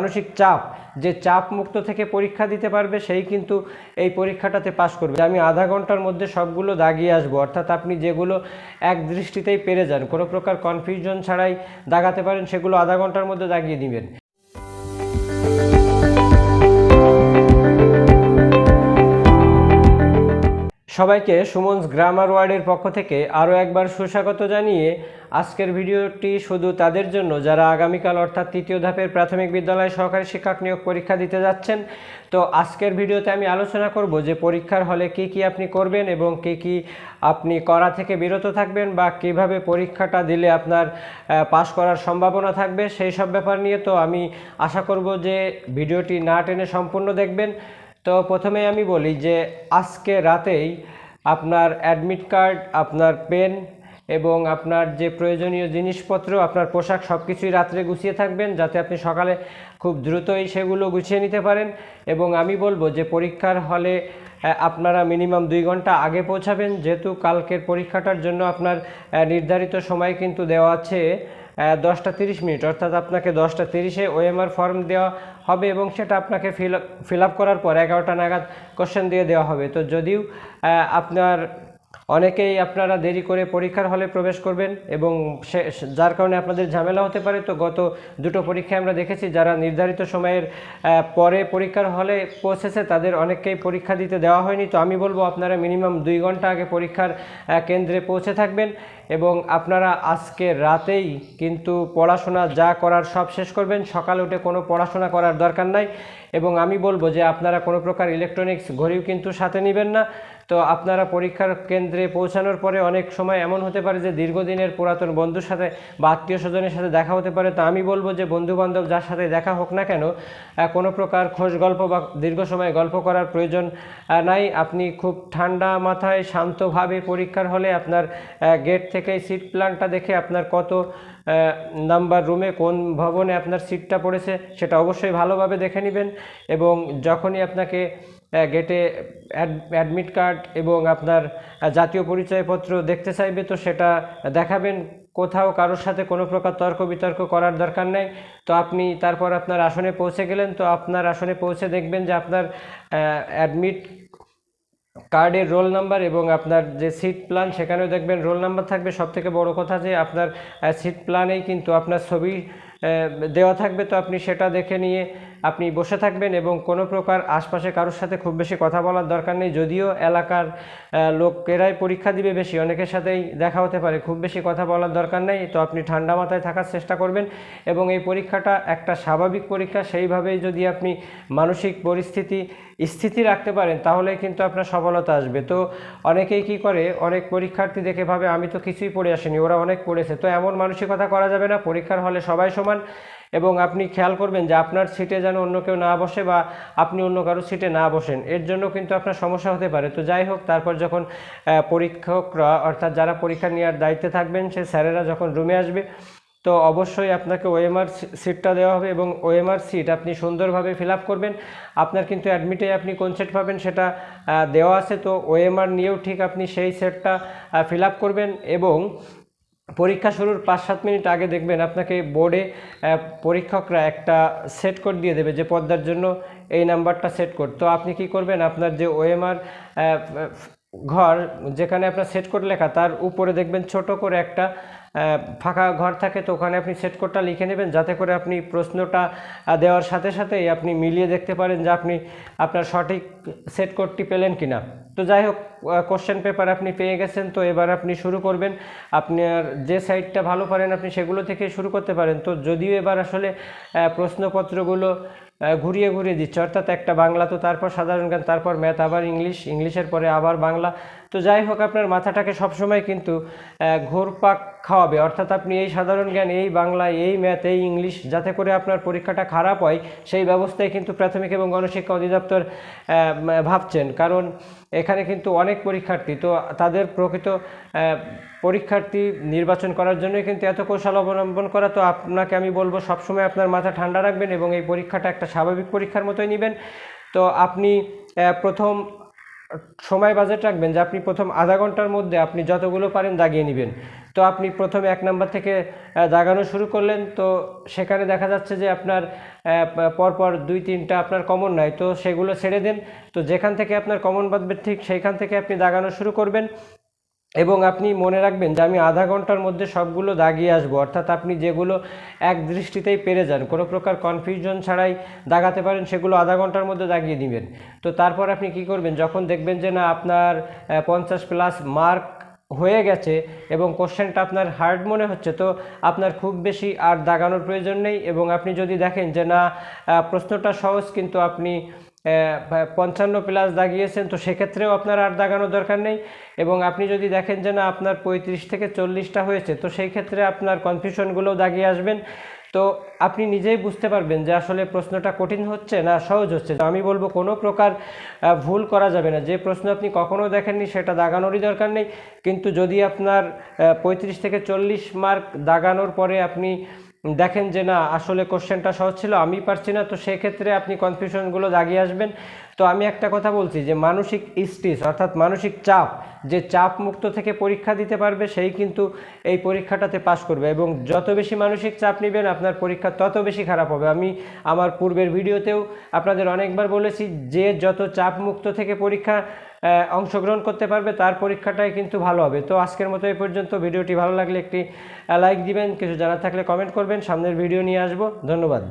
মানসিক চাপ, যে চাপ মুক্ত থেকে পরীক্ষা দিতে পারবে, সেই কিন্তু এই পরীক্ষাটাতে পাশ করবে। আমি আধা ঘণ্টার মধ্যে সবগুলো দাগিয়ে আসব, অর্থাৎ আপনি যেগুলো এক দৃষ্টিতেই পেরে যান, কোনো প্রকার কনফিউশন ছাড়াই দাগাতে পারেন, সেগুলো আধা ঘণ্টার মধ্যে দাগিয়ে দিবেন। সবাইকে সুমনস গ্রামার ওয়ার্ডের পক্ষ থেকে আরও একবার সুস্বাগত জানিয়ে আজকের ভিডিওটি শুধু তাদের জন্য, যারা আগামীকাল অর্থাৎ তৃতীয় ধাপের প্রাথমিক বিদ্যালয় সহকারী শিক্ষক নিয়োগ পরীক্ষা দিতে যাচ্ছেন। তো আজকের ভিডিওতে আমি আলোচনা করব যে পরীক্ষার হলে কি কি আপনি করবেন এবং কি কি আপনি করা থেকে বিরত থাকবেন বা কীভাবে পরীক্ষাটা দিলে আপনার পাশ করার সম্ভাবনা থাকবে সেই সব ব্যাপার নিয়ে। তো আমি আশা করব যে ভিডিওটি না টেনে সম্পূর্ণ দেখবেন। তো প্রথমে আমি বলি যে আজকে রাতেই আপনার অ্যাডমিট কার্ড, আপনার পেন এবং আপনার যে প্রয়োজনীয় জিনিসপত্র, আপনার পোশাক সব কিছুই রাত্রে গুছিয়ে থাকবেন যাতে আপনি সকালে খুব দ্রুতই সেগুলো গুছিয়ে নিতে পারেন এবং আমি বলব যে পরীক্ষার হলে আপনারা মিনিমাম দুই ঘণ্টা আগে পৌঁছাবেন। যেহেতু কালকের পরীক্ষাটার জন্য আপনার নির্ধারিত সময় কিন্তু দেওয়া আছে দশটা তিরিশ মিনিট, অর্থাৎ আপনাকে দশটা তিরিশে ওএমআর ফর্ম দেওয়া হবে এবং সেটা আপনাকে ফিল ফিল আপ করার পর এগারোটা নাগাদ কোশ্চেন দিয়ে দেওয়া হবে। তো যদিও আপনার অনেকেই আপনারা দেরি করে পরীক্ষার হলে প্রবেশ করবেন এবং সে যার কারণে আপনাদের ঝামেলা হতে পারে। তো গত দুটো পরীক্ষায় আমরা দেখেছি যারা নির্ধারিত সময়ের পরে পরীক্ষার হলে পৌঁছেছে তাদের অনেককেই পরীক্ষা দিতে দেওয়া হয়নি। তো আমি বলব আপনারা মিনিমাম দুই ঘণ্টা আগে পরীক্ষার কেন্দ্রে পৌঁছে থাকবেন এবং আপনারা আজকে রাতেই কিন্তু পড়াশোনা যা করার সব শেষ করবেন। সকালে উঠে কোনো পড়াশোনা করার দরকার নাই এবং আমি বলব যে আপনারা কোনো প্রকার ইলেকট্রনিক্স ঘড়িও কিন্তু সাথে নেবেন না। তো আপনারা পরীক্ষার কেন্দ্রে পৌঁছানোর পরে অনেক সময় এমন হতে পারে যে দীর্ঘদিনের পুরাতন বন্ধুর সাথে বা আত্মীয় স্বজনের সাথে দেখা হতে পারে। তো আমি বলব যে বন্ধু বান্ধব যার সাথে দেখা হোক না কেন কোনো প্রকার খোঁজ গল্প বা দীর্ঘ সময় গল্প করার প্রয়োজন নাই। আপনি খুব ঠান্ডা মাথায় শান্তভাবে পরীক্ষার হলে আপনার গেট থেকে সিট প্ল্যানটা দেখে আপনার কত নাম্বার রুমে কোন ভবনে আপনার সিটটা পড়েছে সেটা অবশ্যই ভালোভাবে দেখে নেবেন এবং যখনই আপনাকে গেটে অ্যাডমিট কার্ড এবং আপনার জাতীয় পরিচয়পত্র দেখতে চাইবে তো সেটা দেখাবেন। কোথাও কারোর সাথে কোনো প্রকার তর্ক বিতর্ক করার দরকার নেই। তো আপনি তারপর আপনার আসনে পৌঁছে গেলেন, তো আপনার আসনে পৌঁছে দেখবেন যে আপনার অ্যাডমিট কার্ডের রোল নাম্বার এবং আপনার যে সিট প্ল্যান সেখানেও দেখবেন রোল নাম্বার থাকবে। সব থেকে বড় কথা যে আপনার সিট প্ল্যানেই কিন্তু আপনার ছবি দেওয়া থাকবে। তো আপনি সেটা দেখে নিয়ে আপনি বসে থাকবেন এবং কোনো প্রকার আশপাশে কারোর সাথে খুব বেশি কথা বলার দরকার নেই, যদিও এলাকার লোকেরাই পরীক্ষা দিবে, বেশি অনেকের সাথেই দেখা হতে পারে, খুব বেশি কথা বলার দরকার নেই, তো আপনি ঠান্ডা মাথায় থাকার চেষ্টা করবেন এবং এই পরীক্ষাটা একটা স্বাভাবিক পরীক্ষা, সেইভাবেই যদি আপনি মানসিক পরিস্থিতি স্থিতি রাখতে পারেন, তাহলেই কিন্তু আপনার সফলতা আসবে। তো অনেকেই কি করে, অনেক পরীক্ষার্থী দেখে ভাবে, আমি তো কিছুই পড়ে আসিনি, ওরা অনেক পড়েছে। তো এমন মানসিকতা করা যাবে না, পরীক্ষার হলে সবাই সমান এবং আপনি খেয়াল করবেন যে আপনার সিটে যেন অন্য কেউ না বসে বা আপনি অন্য কারও সিটে না বসেন। এর জন্য কিন্তু আপনার সমস্যা হতে পারে। তো যাই হোক, তারপর যখন পরীক্ষকরা অর্থাৎ যারা পরীক্ষা নেওয়ার দায়িত্বে থাকবেন, সে স্যারেরা যখন রুমে আসবে, তো অবশ্যই আপনাকে ওএমআর সিটটা দেওয়া হবে এবং ওএমআর সিট আপনি সুন্দরভাবে ফিল করবেন। আপনার কিন্তু অ্যাডমিটে আপনি কোন সেট পাবেন সেটা দেওয়া আছে। তো ওএমআর নিয়েও ঠিক আপনি সেই সেটটা ফিল করবেন এবং পরীক্ষা শুরুর পাঁচ সাত মিনিট আগে দেখবেন আপনাকে বোর্ডে পরীক্ষকরা একটা সেট কোড দিয়ে দেবে যে পদ্মার জন্য এই নাম্বারটা সেট কোড তো আপনি কি করবেন? আপনার যে ওএমআর ঘর যেখানে আপনার সেট কোড লেখা, তার উপরে দেখবেন ছোট করে একটা ফাঁকা ঘর থাকে, তো ওখানে আপনি সেট কোডটা লিখে নেবেন, যাতে করে আপনি প্রশ্নটা দেওয়ার সাথে সাথে আপনি মিলিয়ে দেখতে পারেন যে আপনি আপনার সঠিক সেট কোডটি পেলেন কিনা। তো যাই হোক কোশ্চেন পেপার আপনি পেয়ে গেছেন, তো এবার আপনি শুরু করবেন। আপনার যে সাইডটা ভালো পারেন, আপনি সেগুলো থেকে শুরু করতে পারেন। তো যদিও এবার আসলে প্রশ্নপত্রগুলো ঘুরিয়ে ঘুরিয়ে দিচ্ছে। অর্থাৎ একটা বাংলা তো তারপর সাধারণ জ্ঞান, তারপর ম্যাথ আবার ইংলিশ ইংলিশের পরে আবার বাংলা। তো যাই হোক, আপনার মাথাটাকে সবসময় কিন্তু ঘুরপাক খাওয়াবে। অর্থাৎ আপনি এই সাধারণ জ্ঞান, এই বাংলা, এই ম্যাথ, এই ইংলিশ, যাতে করে আপনার পরীক্ষাটা খারাপ হয়, সেই ব্যবস্থায় কিন্তু প্রাথমিক এবং গণশিক্ষা অধিদপ্তর ভাবছেন। কারণ এখানে কিন্তু অনেক পরীক্ষার্থী, তো তাদের প্রকৃত পরীক্ষার্থী নির্বাচন করার জন্যই কিন্তু এত কৌশল অবলম্বন করা। তো আপনাকে আমি বলব, সবসময় আপনার মাথা ঠান্ডা রাখবেন এবং এই পরীক্ষাটা একটা স্বাভাবিক পরীক্ষার মতোই নেবেন। তো আপনি প্রথম সময় বাজেট রাখবেন যে আপনি প্রথম আধা ঘণ্টার মধ্যে আপনি যতগুলো পারেন দাগিয়ে নেবেন। তো আপনি প্রথমে এক নাম্বার থেকে দাগানো শুরু করলেন। তো সেখানে দেখা যাচ্ছে যে আপনার পরপর দুই তিনটা আপনার কমন নাই। তো সেগুলো ছেড়ে দেন। তো যেখান থেকে আপনার কমন বাঁধবে ঠিক সেইখান থেকে আপনি দাগানো শুরু করবেন। এবং আপনি মনে রাখবেন যে আমি আধা ঘণ্টার মধ্যে সবগুলো দাগিয়ে আসব, অর্থাৎ আপনি যেগুলো এক দৃষ্টিতেই পেরে যান, কোনো প্রকার কনফিউশন ছাড়াই দাগাতে পারেন, সেগুলো আধা ঘণ্টার মধ্যে দাগিয়ে দিবেন। তো তারপর আপনি কি করবেন? যখন দেখবেন যে না, আপনার পঞ্চাশ প্লাস মার্ক হয়ে গেছে এবং কোশ্চেনটা আপনার হার্ড মনে হচ্ছে, তো আপনার খুব বেশি আর দাগানোর প্রয়োজন নেই এবং আপনি যদি দেখেন যে না প্রশ্নটা সহজ কিন্তু আপনি পঞ্চান্ন প্লাস দাগিয়েছেন, তো সেক্ষেত্রেও আপনার আর দাগানোর দরকার নেই। এবং আপনি যদি দেখেন যে না, আপনার পঁয়ত্রিশ থেকে চল্লিশটা হয়েছে, তো সেই ক্ষেত্রে আপনার কনফিউশনগুলোও দাগিয়ে আসবেন। তো আপনি নিজেই বুঝতে পারবেন যে আসলে প্রশ্নটা কঠিন হচ্ছে না সহজ হচ্ছে। তো আমি বলব, কোনো প্রকার ভুল করা যাবে না। যে প্রশ্ন আপনি কখনো দেখেননি, সেটা দাগানোরই দরকার নেই। কিন্তু যদি আপনার পঁয়ত্রিশ থেকে চল্লিশ মার্ক দাগানোর পরে আপনি দেখেন যে না, আসলে কোশ্চেনটা সহজ ছিল, আমি পারছি না, তো সেক্ষেত্রে আপনি কনফিউশনগুলো দাগিয়ে আসবেন। তো আমি একটা কথা বলছি যে, মানসিক স্ট্রেস অর্থাৎ মানসিক চাপ, যে চাপ মুক্ত থেকে পরীক্ষা দিতে পারবে, সেই কিন্তু এই পরীক্ষাটাতে পাশ করবে এবং যত বেশি মানসিক চাপ নেবেন, আপনার পরীক্ষা তত বেশি খারাপ হবে। আমি আমার পূর্বের ভিডিওতেও আপনাদের অনেকবার বলেছি, যে যত চাপ মুক্ত থেকে পরীক্ষা অংশগ্রহণ করতে পারবে, তার পরীক্ষাটাই কিন্তু ভালো হবে। তো আজকের মতো এই পর্যন্ত। ভিডিওটি ভালো লাগলে একটি লাইক দিবেন। কিছু জানার থাকলে কমেন্ট করবেন। সামনের ভিডিও নিয়ে আসব। ধন্যবাদ।